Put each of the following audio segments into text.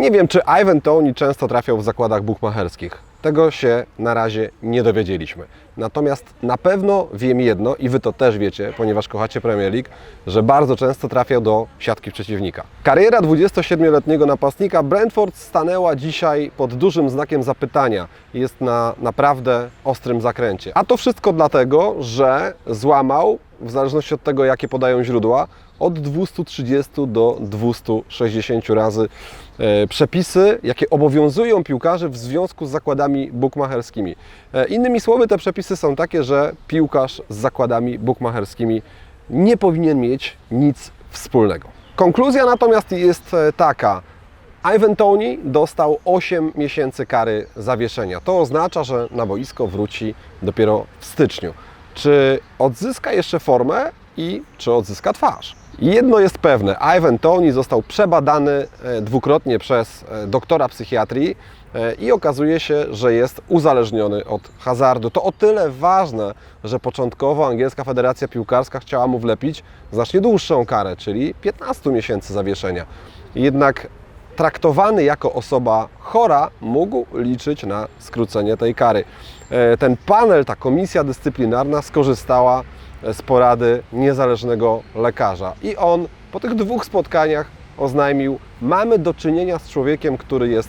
Nie wiem, czy Ivan Tony często trafiał w zakładach bukmacherskich. Tego się na razie nie dowiedzieliśmy. Natomiast na pewno wiem jedno, i Wy to też wiecie, ponieważ kochacie Premier League, że bardzo często trafiał do siatki przeciwnika. Kariera 27-letniego napastnika Brentford stanęła dzisiaj pod dużym znakiem zapytania. Jest na naprawdę ostrym zakręcie. A to wszystko dlatego, że złamał, w zależności od tego, jakie podają źródła, od 230 do 260 razy przepisy, jakie obowiązują piłkarzy w związku z zakładami bukmacherskimi. E, Innymi słowy, te przepisy są takie, że piłkarz z zakładami bukmacherskimi nie powinien mieć nic wspólnego. Konkluzja natomiast jest e, taka. Ivan Tony dostał 8 miesięcy kary zawieszenia. To oznacza, że na boisko wróci dopiero w styczniu. Czy odzyska jeszcze formę i czy odzyska twarz? Jedno jest pewne, Ivan Tony został przebadany e, dwukrotnie przez e, doktora psychiatrii e, i okazuje się, że jest uzależniony od hazardu. To o tyle ważne, że początkowo angielska federacja piłkarska chciała mu wlepić znacznie dłuższą karę, czyli 15 miesięcy zawieszenia. Jednak traktowany jako osoba chora mógł liczyć na skrócenie tej kary. Ten panel, ta komisja dyscyplinarna skorzystała z porady niezależnego lekarza i on po tych dwóch spotkaniach oznajmił: Mamy do czynienia z człowiekiem, który jest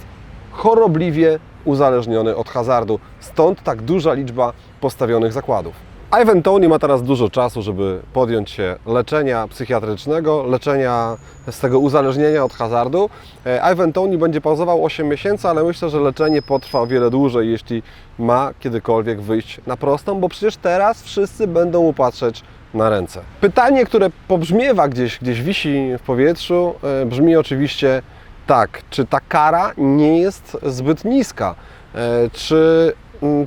chorobliwie uzależniony od hazardu. Stąd tak duża liczba postawionych zakładów. Ivan Tony ma teraz dużo czasu, żeby podjąć się leczenia psychiatrycznego, leczenia z tego uzależnienia od hazardu. E, Ivan Tony będzie pauzował 8 miesięcy, ale myślę, że leczenie potrwa o wiele dłużej, jeśli ma kiedykolwiek wyjść na prostą, bo przecież teraz wszyscy będą mu patrzeć na ręce. Pytanie, które pobrzmiewa gdzieś, gdzieś wisi w powietrzu, e, brzmi oczywiście tak, czy ta kara nie jest zbyt niska? E, Czy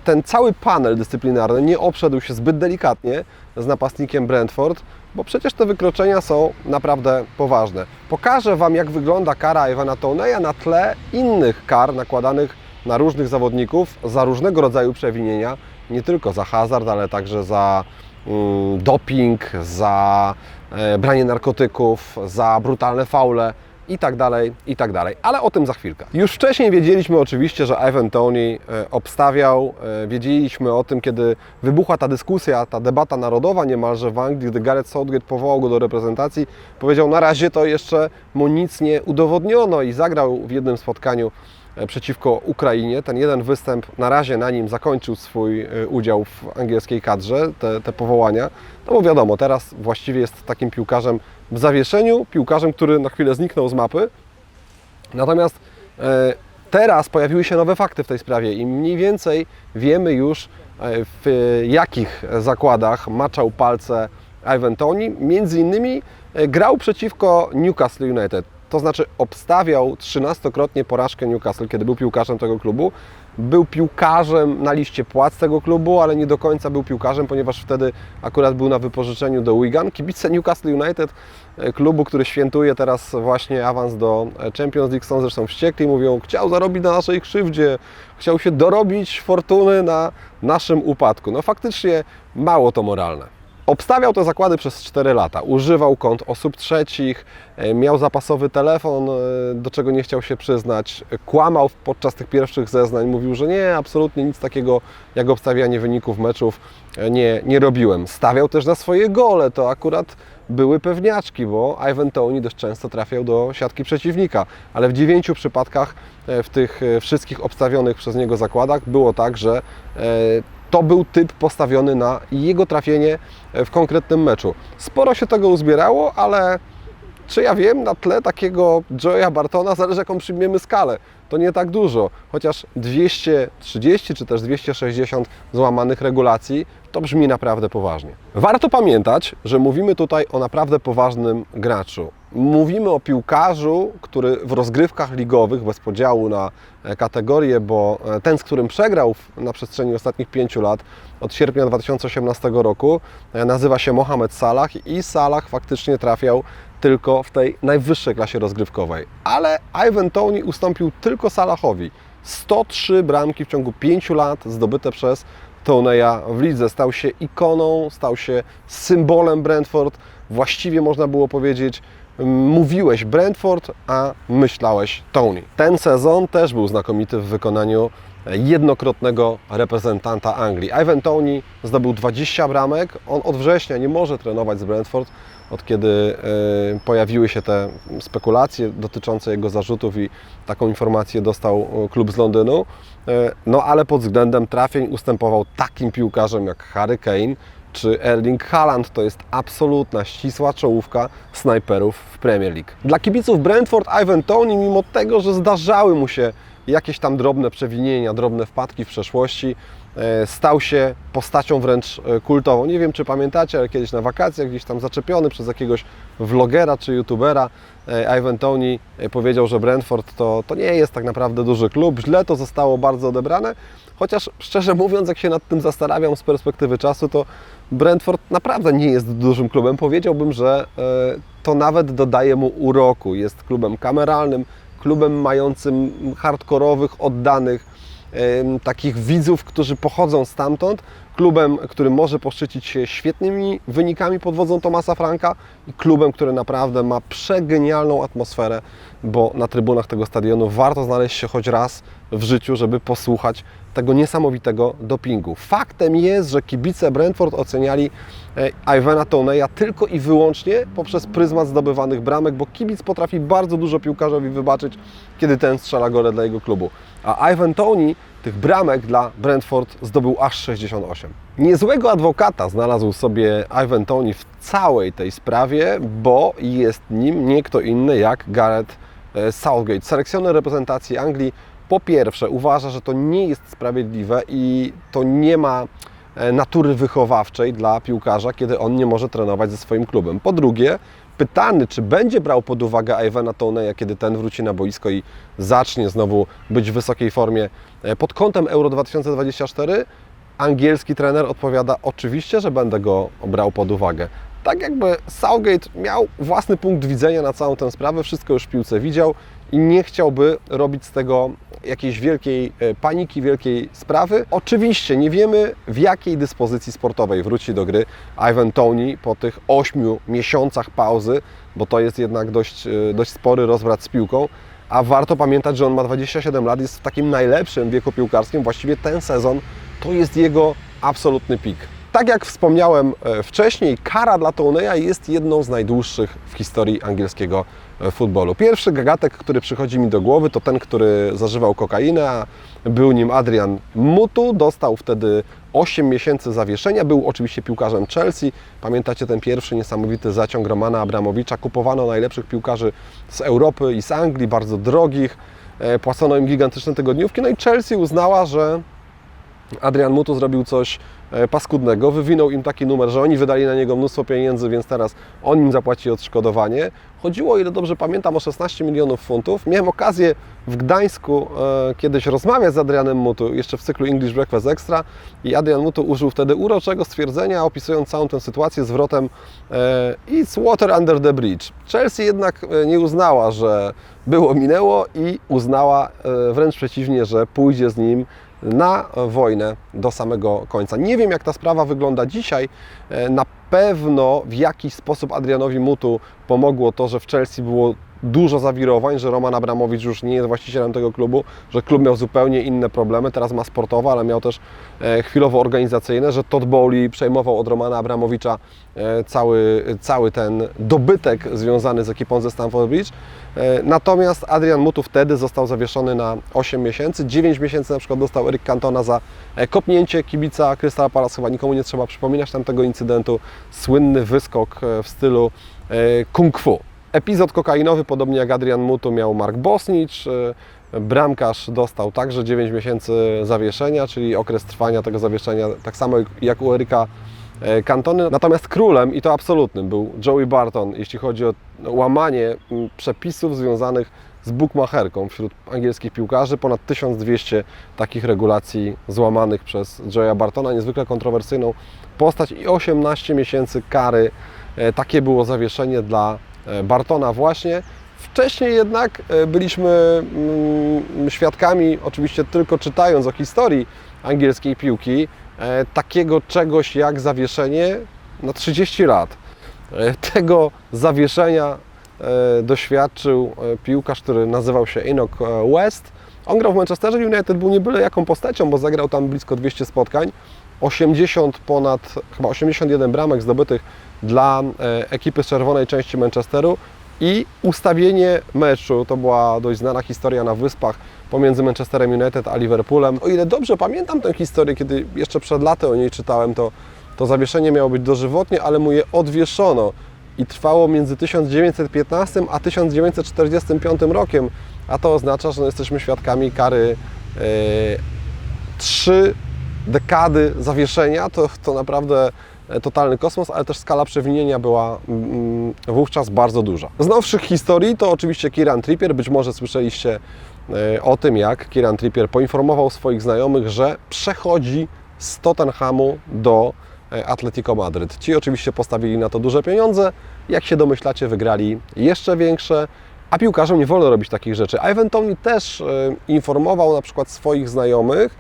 ten cały panel dyscyplinarny nie obszedł się zbyt delikatnie z napastnikiem Brentford? Bo przecież te wykroczenia są naprawdę poważne. Pokażę Wam, jak wygląda kara Iwana Toneya na tle innych kar nakładanych na różnych zawodników za różnego rodzaju przewinienia, nie tylko za hazard, ale także za mm, doping, za e, branie narkotyków, za brutalne faule i tak dalej, i tak dalej. Ale o tym za chwilkę. Już wcześniej wiedzieliśmy oczywiście, że Ivan Tony e, obstawiał, e, wiedzieliśmy o tym, kiedy wybuchła ta dyskusja, ta debata narodowa niemalże w Anglii, gdy Gareth Southgate powołał go do reprezentacji, powiedział na razie to jeszcze mu nic nie udowodniono i zagrał w jednym spotkaniu e, przeciwko Ukrainie. Ten jeden występ na razie na nim zakończył swój udział w angielskiej kadrze, te, te powołania. No bo wiadomo, teraz właściwie jest takim piłkarzem w zawieszeniu, piłkarzem, który na chwilę zniknął z mapy. Natomiast e, teraz pojawiły się nowe fakty w tej sprawie i mniej więcej wiemy już, e, w jakich zakładach maczał palce Ivan Tony. Między innymi e, grał przeciwko Newcastle United. To znaczy obstawiał 13-krotnie porażkę Newcastle, kiedy był piłkarzem tego klubu. Był piłkarzem na liście płac tego klubu, ale nie do końca był piłkarzem, ponieważ wtedy akurat był na wypożyczeniu do Wigan. Kibice Newcastle United, e, klubu, który świętuje teraz właśnie awans do Champions League, są zresztą wściekli. Mówią, chciał zarobić na naszej krzywdzie, chciał się dorobić fortuny na naszym upadku. No faktycznie mało to moralne. Obstawiał te zakłady przez 4 lata, używał kont osób trzecich, e, miał zapasowy telefon, e, do czego nie chciał się przyznać, kłamał podczas tych pierwszych zeznań, mówił, że nie, absolutnie nic takiego jak obstawianie wyników meczów e, nie, nie robiłem. Stawiał też na swoje gole, to akurat były pewniaczki, bo Ivan Tony dość często trafiał do siatki przeciwnika, ale w dziewięciu przypadkach w tych wszystkich obstawionych przez niego zakładach było tak, że to był typ postawiony na jego trafienie w konkretnym meczu. Sporo się tego uzbierało, ale czy ja wiem, na tle takiego Joeya Bartona zależy jaką przyjmiemy skalę. To nie tak dużo, chociaż 230 czy też 260 złamanych regulacji to brzmi naprawdę poważnie. Warto pamiętać, że mówimy tutaj o naprawdę poważnym graczu. Mówimy o piłkarzu, który w rozgrywkach ligowych, bez podziału na e, kategorie, bo e, ten, z którym przegrał na przestrzeni ostatnich pięciu lat, od sierpnia 2018 roku, e, nazywa się Mohamed Salah i Salah faktycznie trafiał tylko w tej najwyższej klasie rozgrywkowej. Ale Ivan Tony ustąpił tylko Salahowi. 103 bramki w ciągu 5 lat zdobyte przez Toneya w lidze. Stał się ikoną, stał się symbolem Brentford. Właściwie można było powiedzieć, mówiłeś Brentford, a myślałeś Tony. Ten sezon też był znakomity w wykonaniu jednokrotnego reprezentanta Anglii. Ivan Tony zdobył 20 bramek. On od września nie może trenować z Brentford, od kiedy e, pojawiły się te spekulacje dotyczące jego zarzutów i taką informację dostał e, klub z Londynu. E, No ale pod względem trafień ustępował takim piłkarzom jak Harry Kane czy Erling Haaland. To jest absolutna, ścisła czołówka snajperów w Premier League. Dla kibiców Brentford Ivan Tony, mimo tego, że zdarzały mu się jakieś tam drobne przewinienia, drobne wpadki w przeszłości, e, stał się postacią wręcz e, kultową. Nie wiem, czy pamiętacie, ale kiedyś na wakacjach gdzieś tam zaczepiony przez jakiegoś vlogera czy youtubera e, Ivan Tony powiedział, że Brentford to, to nie jest tak naprawdę duży klub. Źle to zostało bardzo odebrane, chociaż szczerze mówiąc, jak się nad tym zastanawiam z perspektywy czasu, to Brentford naprawdę nie jest dużym klubem. Powiedziałbym, że to nawet dodaje mu uroku. Jest klubem kameralnym, klubem mającym hardkorowych, oddanych, takich widzów, którzy pochodzą stamtąd, klubem, który może poszczycić się świetnymi wynikami pod wodzą Tomasa Franka i klubem, który naprawdę ma przegenialną atmosferę, bo na trybunach tego stadionu warto znaleźć się choć raz w życiu, żeby posłuchać tego niesamowitego dopingu. Faktem jest, że kibice Brentford oceniali e, Ivana Toneya tylko i wyłącznie poprzez pryzmat zdobywanych bramek, bo kibic potrafi bardzo dużo piłkarzowi wybaczyć, kiedy ten strzela gole dla jego klubu. A Ivan Tony tych bramek dla Brentford zdobył aż 68. Niezłego adwokata znalazł sobie Ivan Tony w całej tej sprawie, bo jest nim nie kto inny jak Gareth e, Southgate, selekcjoner reprezentacji Anglii. Po pierwsze, uważa, że to nie jest sprawiedliwe i to nie ma e, natury wychowawczej dla piłkarza, kiedy on nie może trenować ze swoim klubem. Po drugie, pytany, czy będzie brał pod uwagę Ivana Toneya, kiedy ten wróci na boisko i zacznie znowu być w wysokiej formie e, pod kątem Euro 2024, angielski trener odpowiada oczywiście, że będę go brał pod uwagę. Tak jakby Southgate miał własny punkt widzenia na całą tę sprawę, wszystko już w piłce widział i nie chciałby robić z tego jakiejś wielkiej e, paniki, wielkiej sprawy. Oczywiście nie wiemy w jakiej dyspozycji sportowej wróci do gry Ivan Tony po tych 8 miesiącach pauzy, bo to jest jednak dość, e, dość spory rozwrat z piłką. A warto pamiętać, że on ma 27 lat, jest w takim najlepszym wieku piłkarskim. Właściwie ten sezon to jest jego absolutny pik. Tak jak wspomniałem e, wcześniej, kara dla Toneya jest jedną z najdłuższych w historii angielskiego e, futbolu. Pierwszy gagatek, który przychodzi mi do głowy, to ten, który zażywał kokainę, a był nim Adrian Mutu. Dostał wtedy 8 miesięcy zawieszenia. Był oczywiście piłkarzem Chelsea. Pamiętacie ten pierwszy niesamowity zaciąg Romana Abramowicza. Kupowano najlepszych piłkarzy z Europy i z Anglii, bardzo drogich. E, Płacono im gigantyczne tygodniówki. No i Chelsea uznała, że Adrian Mutu zrobił coś e, paskudnego, wywinął im taki numer, że oni wydali na niego mnóstwo pieniędzy, więc teraz on im zapłaci odszkodowanie. Chodziło, o ile dobrze pamiętam, o 16 milionów funtów. Miałem okazję w Gdańsku e, kiedyś rozmawiać z Adrianem Mutu, jeszcze w cyklu English Breakfast Extra i Adrian Mutu użył wtedy uroczego stwierdzenia, opisując całą tę sytuację zwrotem e, It's water under the bridge. Chelsea jednak e, nie uznała, że było minęło i uznała e, wręcz przeciwnie, że pójdzie z nim na wojnę do samego końca. Nie wiem, jak ta sprawa wygląda dzisiaj. E, Na pewno w jakiś sposób Adrianowi Mutu pomogło to, że w Chelsea było dużo zawirowań, że Roman Abramowicz już nie jest właścicielem tego klubu, że klub miał zupełnie inne problemy, teraz ma sportowe, ale miał też e, chwilowo organizacyjne, że Todd Bowley przejmował od Romana Abramowicza e, cały, cały ten dobytek związany z ekipą ze Stamford Bridge. E, Natomiast Adrian Mutu wtedy został zawieszony na 8 miesięcy. 9 miesięcy na przykład dostał Erik Cantona za kopnięcie kibica Crystal Palace. Chyba nikomu nie trzeba przypominać tamtego incydentu. Słynny wyskok w stylu kung fu. Epizod kokainowy, podobnie jak Adrian Mutu, miał Mark Bosnicz. e, Bramkarz dostał także 9 miesięcy zawieszenia, czyli okres trwania tego zawieszenia, tak samo jak u Eryka e, Cantony. Natomiast królem, i to absolutnym, był Joey Barton, jeśli chodzi o łamanie przepisów związanych z bookmacherką wśród angielskich piłkarzy. Ponad 1200 takich regulacji złamanych przez Joeya Bartona, niezwykle kontrowersyjną postać i 18 miesięcy kary. E, Takie było zawieszenie dla e, Bartona właśnie. Wcześniej jednak e, byliśmy mm, świadkami, oczywiście tylko czytając o historii angielskiej piłki, e, takiego czegoś jak zawieszenie na 30 lat. E, Tego zawieszenia e, doświadczył e, piłkarz, który nazywał się Enoch e, West. On grał w Manchesterze United, był nie byle jaką postacią, bo zagrał tam blisko 200 spotkań. 80 ponad, chyba 81 bramek zdobytych dla e, ekipy z czerwonej części Manchesteru i ustawienie meczu, to była dość znana historia na Wyspach pomiędzy Manchesterem United a Liverpoolem. O ile dobrze pamiętam tę historię, kiedy jeszcze przed laty o niej czytałem, to, to zawieszenie miało być dożywotnie, ale mu je odwieszono. I trwało między 1915 a 1945 rokiem, a to oznacza, że no jesteśmy świadkami kary e, trzy dekady zawieszenia, to, to naprawdę totalny kosmos, ale też skala przewinienia była mm, wówczas bardzo duża. Z nowszych historii to oczywiście Kieran Trippier, być może słyszeliście e, o tym, jak Kieran Trippier poinformował swoich znajomych, że przechodzi z Tottenhamu do e, Atletico Madryt. Ci oczywiście postawili na to duże pieniądze, jak się domyślacie wygrali jeszcze większe, a piłkarzom nie wolno robić takich rzeczy. Ivan Toney też e, informował na przykład swoich znajomych, e,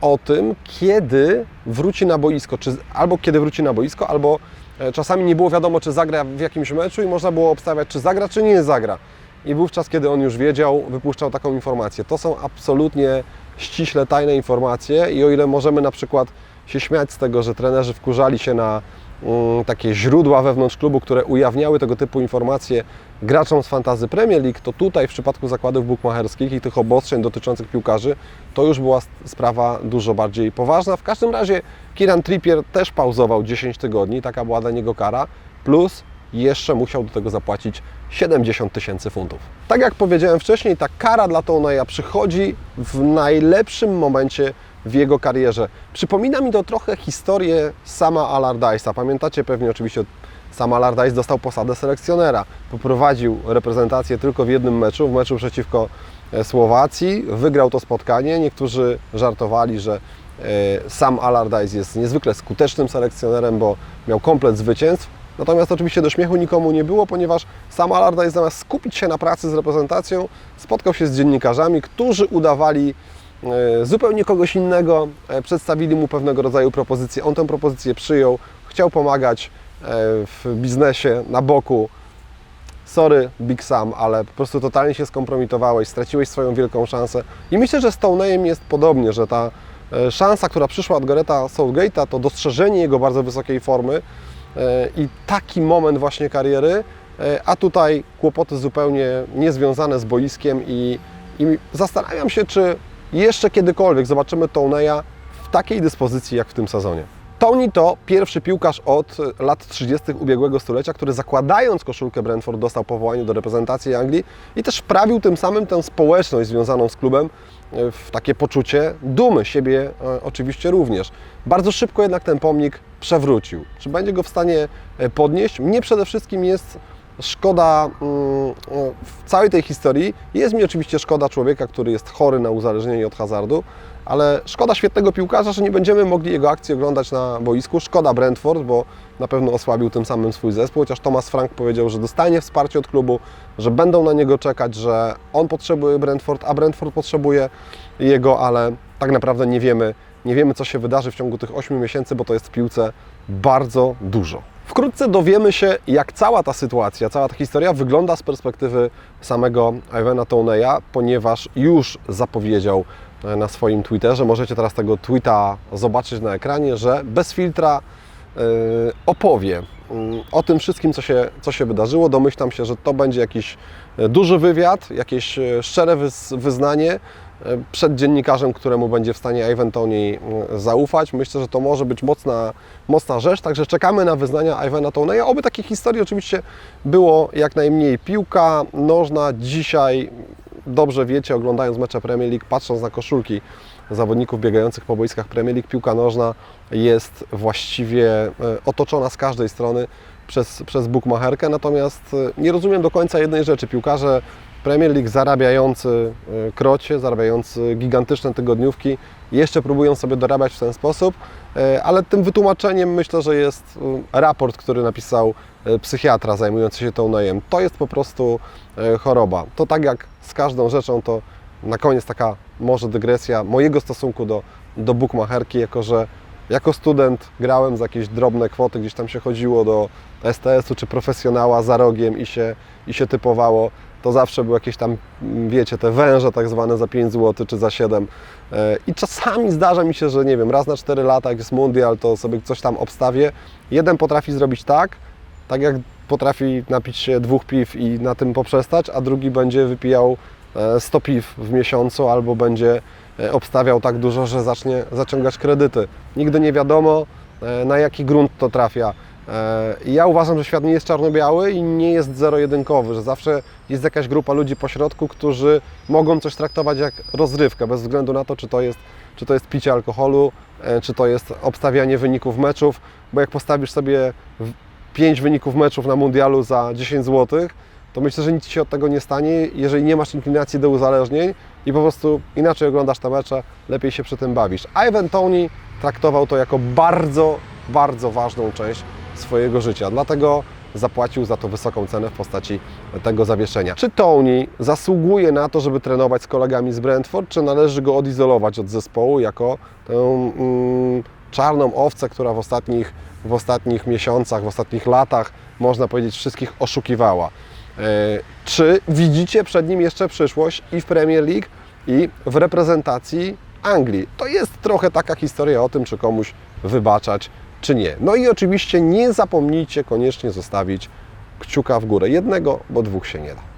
o tym, kiedy wróci na boisko, czy, albo kiedy wróci na boisko, albo e, czasami nie było wiadomo, czy zagra w jakimś meczu i można było obstawiać, czy zagra, czy nie zagra. I wówczas, kiedy on już wiedział, wypuszczał taką informację. To są absolutnie ściśle tajne informacje i o ile możemy na przykład się śmiać z tego, że trenerzy wkurzali się na mm, takie źródła wewnątrz klubu, które ujawniały tego typu informacje graczom z fantazy Premier League, to tutaj w przypadku zakładów bukmacherskich i tych obostrzeń dotyczących piłkarzy, to już była sprawa dużo bardziej poważna. W każdym razie Kieran Trippier też pauzował 10 tygodni, taka była dla niego kara, plus jeszcze musiał do tego zapłacić 70 tysięcy funtów. Tak jak powiedziałem wcześniej, ta kara dla Toneja przychodzi w najlepszym momencie w jego karierze. Przypomina mi to trochę historię sama Allardyce'a. Pamiętacie pewnie oczywiście sam Allardyce dostał posadę selekcjonera. Poprowadził reprezentację tylko w jednym meczu, w meczu przeciwko e, Słowacji. Wygrał to spotkanie. Niektórzy żartowali, że e, sam Allardyce jest niezwykle skutecznym selekcjonerem, bo miał komplet zwycięstw. Natomiast oczywiście do śmiechu nikomu nie było, ponieważ sam Allardyce zamiast skupić się na pracy z reprezentacją, spotkał się z dziennikarzami, którzy udawali e, zupełnie kogoś innego, e, przedstawili mu pewnego rodzaju propozycję. On tę propozycję przyjął, chciał pomagać e, w biznesie na boku. Sorry, Big Sam, ale po prostu totalnie się skompromitowałeś, straciłeś swoją wielką szansę. I myślę, że z Toneyem jest podobnie, że ta szansa, która przyszła od Gareta Southgate'a, to dostrzeżenie jego bardzo wysokiej formy i taki moment właśnie kariery, e, a tutaj kłopoty zupełnie niezwiązane z boiskiem i, i zastanawiam się, czy jeszcze kiedykolwiek zobaczymy Toneya w takiej dyspozycji jak w tym sezonie. Tony to pierwszy piłkarz od lat 30. ubiegłego stulecia, który zakładając koszulkę Brentford dostał powołanie do reprezentacji Anglii i też wprawił tym samym tę społeczność związaną z klubem e, w takie poczucie dumy siebie e, oczywiście również. Bardzo szybko jednak ten pomnik przewrócił. Czy będzie go w stanie e, podnieść? Mnie przede wszystkim jest szkoda mm, w całej tej historii. Jest mi oczywiście szkoda człowieka, który jest chory na uzależnienie od hazardu, ale szkoda świetnego piłkarza, że nie będziemy mogli jego akcji oglądać na boisku. Szkoda Brentford, bo na pewno osłabił tym samym swój zespół, chociaż Thomas Frank powiedział, że dostanie wsparcie od klubu, że będą na niego czekać, że on potrzebuje Brentford, a Brentford potrzebuje jego, ale tak naprawdę nie wiemy, nie wiemy co się wydarzy w ciągu tych 8 miesięcy, bo to jest w piłce bardzo dużo. Wkrótce dowiemy się, jak cała ta sytuacja, cała ta historia wygląda z perspektywy samego Ivana Toneya, ponieważ już zapowiedział na swoim Twitterze, możecie teraz tego tweeta zobaczyć na ekranie, że bez filtra e, opowie mm, o tym wszystkim, co się, co się wydarzyło. Domyślam się, że to będzie jakiś e, duży wywiad, jakieś e, szczere wyz- wyznanie e, przed dziennikarzem, któremu będzie w stanie Ivan Toney mm, zaufać. Myślę, że to może być mocna, mocna rzecz, także czekamy na wyznania Ivana Toneya. Oby takich historii oczywiście było jak najmniej. Piłka nożna dzisiaj, dobrze wiecie, oglądając mecze Premier League, patrząc na koszulki zawodników biegających po boiskach Premier League, piłka nożna jest właściwie e, otoczona z każdej strony przez, przez bukmacherkę, natomiast e, nie rozumiem do końca jednej rzeczy. Piłkarze Premier League zarabiający e, krocie, zarabiający gigantyczne tygodniówki, jeszcze próbują sobie dorabiać w ten sposób, e, ale tym wytłumaczeniem myślę, że jest e, raport, który napisał psychiatra zajmujący się tą najem. To jest po prostu choroba. To tak jak z każdą rzeczą, to na koniec taka może dygresja mojego stosunku do, do bookmacherki, jako że jako student grałem za jakieś drobne kwoty, gdzieś tam się chodziło do STS-u czy profesjonała za rogiem i się, i się typowało. To zawsze były jakieś tam, mm, wiecie, te węże tak zwane za 5 zł czy za 7. E, I czasami zdarza mi się, że nie wiem, raz na 4 lata, jak jest mundial, to sobie coś tam obstawię. Jeden potrafi zrobić tak, tak jak potrafi napić się dwóch piw i na tym poprzestać, a drugi będzie wypijał e, 100 piw w miesiącu albo będzie e, obstawiał tak dużo, że zacznie zaciągać kredyty. Nigdy nie wiadomo, e, na jaki grunt to trafia. E, Ja uważam, że świat nie jest czarno-biały i nie jest zero-jedynkowy, że zawsze jest jakaś grupa ludzi pośrodku, którzy mogą coś traktować jak rozrywkę, bez względu na to, czy to jest, czy to jest picie alkoholu, e, czy to jest obstawianie wyników meczów, bo jak postawisz sobie w- 5 wyników meczów na mundialu za 10 zł, to myślę, że nic się od tego nie stanie, jeżeli nie masz inklinacji do uzależnień i po prostu inaczej oglądasz te mecze, lepiej się przy tym bawisz. Ivan Tony traktował to jako bardzo, bardzo ważną część swojego życia, dlatego zapłacił za to wysoką cenę w postaci tego zawieszenia. Czy Tony zasługuje na to, żeby trenować z kolegami z Brentford, czy należy go odizolować od zespołu jako tę mm, czarną owcę, która w ostatnich, w ostatnich miesiącach, w ostatnich latach, można powiedzieć, wszystkich oszukiwała? E, Czy widzicie przed nim jeszcze przyszłość i w Premier League, i w reprezentacji Anglii? To jest trochę taka historia o tym, czy komuś wybaczać, czy nie. No i oczywiście nie zapomnijcie koniecznie zostawić kciuka w górę. Jednego, bo dwóch się nie da.